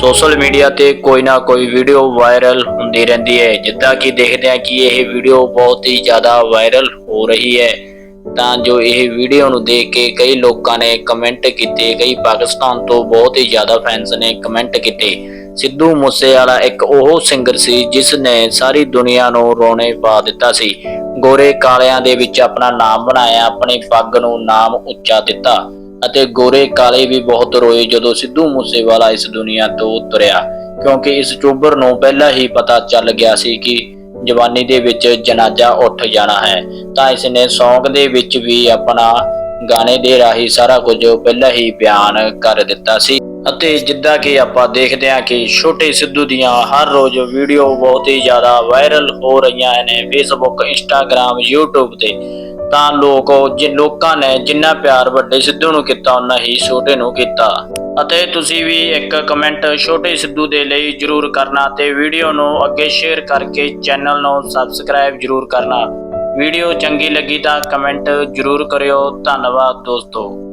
Social media ਤੇ ਕੋਈ ਨਾ ਕੋਈ ਵੀਡੀਓ ਵਾਇਰਲ ਹੁੰਦੀ ਰਹਿੰਦੀ ਹੈ। ਜਿੱਦਾਂ ਕਿ ਦੇਖਦੇ ਹਾਂ ਕਿ ਇਹ ਵੀਡੀਓ ਬਹੁਤ ਹੀ ਜ਼ਿਆਦਾ ਵਾਇਰਲ ਹੋ ਰਹੀ ਹੈ। ਤਾਂ ਜੋ ਇਹ ਵੀਡੀਓ ਨੂੰ ਦੇਖ ਕੇ ਕਈ ਲੋਕਾਂ ਨੇ ਕਮੈਂਟ ਕੀਤੇ, ਕਈ ਪਾਕਿਸਤਾਨ ਤੋਂ ਬਹੁਤ ਹੀ ਜ਼ਿਆਦਾ ਫੈਨਸ ਨੇ ਕਮੈਂਟ ਕੀਤੇ। ਸਿੱਧੂ ਮੂਸੇਵਾਲਾ ਇੱਕ ਉਹ ਸਿੰਗਰ ਸੀ ਜਿਸ ਨੇ ਸਾਰੀ ਦੁਨੀਆ ਨੂੰ ਰੋਣੇ ਪਾ ਦਿੱਤਾ ਸੀ। ਗੋਰੇ ਕਾਲਿਆਂ ਦੇ ਵਿੱਚ ਆਪਣਾ ਨਾਮ ਬਣਾਇਆ, ਆਪਣੀ ਪੱਗ ਨੂੰ ਨਾਮ ਉੱਚਾ ਦਿੱਤਾ। ਅਤੇ ਗੋਰੇ ਕਾਲੇ ਵੀ ਬਹੁਤ ਰੋਏ ਜਦੋਂ ਸਿੱਧੂ ਮੂਸੇਵਾਲਾ ਇਸ ਦੁਨੀਆ ਤੋਂ ਤੁਰਿਆ ਕਿਉਂਕਿ ਇਸ ਚੋਬਰ ਨੂੰ ਪਹਿਲਾਂ ਹੀ ਪਤਾ ਚੱਲ ਗਿਆ ਸੀ ਕਿ ਜਵਾਨੀ ਦੇ ਵਿੱਚ ਜਨਾਜ਼ਾ ਉੱਠ ਜਾਣਾ ਹੈ। ਤਾਂ ਇਸ ਨੇ Song ਦੇ ਵਿੱਚ ਵੀ ਆਪਣਾ ਗਾਣੇ ਦੇ ਰਾਹੀਂ ਸਾਰਾ ਕੁਝ ਪਹਿਲਾਂ ਹੀ ਬਿਆਨ ਕਰ ਦਿੱਤਾ ਸੀ। ਅਤੇ ਜਿੱਦਾਂ ਕਿ ਆਪਾਂ ਦੇਖਦੇ ਹਾਂ ਕਿ ਛੋਟੇ ਸਿੱਧੂ ਦੀਆਂ ਹਰ ਰੋਜ਼ ਵੀਡੀਓ ਬਹੁਤ ਹੀ ਜ਼ਿਆਦਾ ਵਾਇਰਲ ਹੋ ਰਹੀਆਂ ਨੇ। ਫੇਸਬੁੱਕ Instagram, YouTube ਤੇ ਤਾਂ ਲੋਕ ਜਿ ਲੋਕਾਂ ਨੇ ਜਿੰਨਾ ਪਿਆਰ ਵੱਡੇ ਸਿੱਧੂ ਨੂੰ ਕੀਤਾ ਉਨਾ ਹੀ ਛੋਟੇ ਨੂੰ ਕੀਤਾ। ਅਤੇ ਤੁਸੀਂ ਵੀ ਇੱਕ ਕਮੈਂਟ ਛੋਟੇ ਸਿੱਧੂ ਦੇ ਲਈ ਜਰੂਰ ਕਰਨਾ ਤੇ ਵੀਡੀਓ ਨੂੰ ਅੱਗੇ ਸ਼ੇਅਰ ਕਰਕੇ ਚੈਨਲ ਨੂੰ ਸਬਸਕ੍ਰਾਈਬ ਜਰੂਰ ਕਰਨਾ। ਵੀਡੀਓ ਚੰਗੀ ਲੱਗੀ ਤਾਂ ਕਮੈਂਟ ਜਰੂਰ ਕਰਿਓ। ਧੰਨਵਾਦ ਦੋਸਤੋ।